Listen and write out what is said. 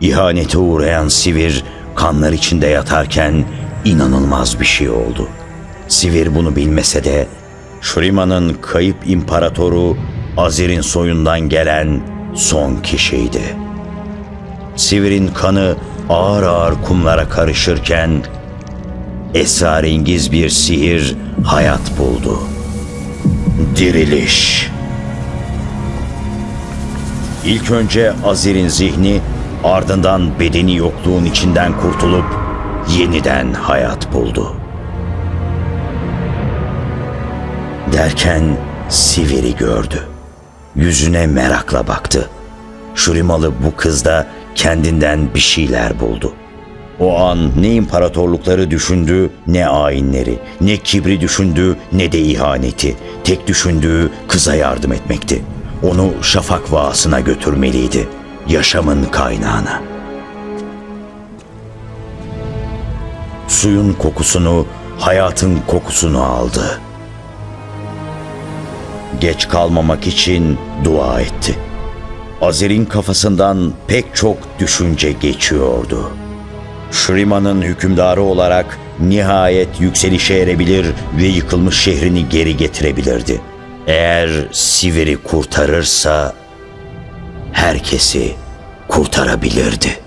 İhanete uğrayan Sivir kanlar içinde yatarken inanılmaz bir şey oldu. Sivir bunu bilmese de Shrima'nın kayıp imparatoru Azir'in soyundan gelen son kişiydi. Sivir'in kanı ağır ağır kumlara karışırken esrarengiz bir sihir hayat buldu. Diriliş. İlk önce Azir'in zihni ardından bedeni yokluğun içinden kurtulup yeniden hayat buldu. Derken Sivir'i gördü. Yüzüne merakla baktı. Şurimalı bu kızda kendinden bir şeyler buldu. O an ne imparatorlukları düşündü, ne ayinleri, ne kibri düşündü, ne de ihaneti. Tek düşündüğü kıza yardım etmekti. Onu şafak vaasına götürmeliydi. Yaşamın kaynağına. Suyun kokusunu, hayatın kokusunu aldı. Geç kalmamak için dua etti. Azir'in kafasından pek çok düşünce geçiyordu. Shrima'nın hükümdarı olarak nihayet yükselişe erebilir ve yıkılmış şehrini geri getirebilirdi. Eğer Sivir'i kurtarırsa herkesi kurtarabilirdi.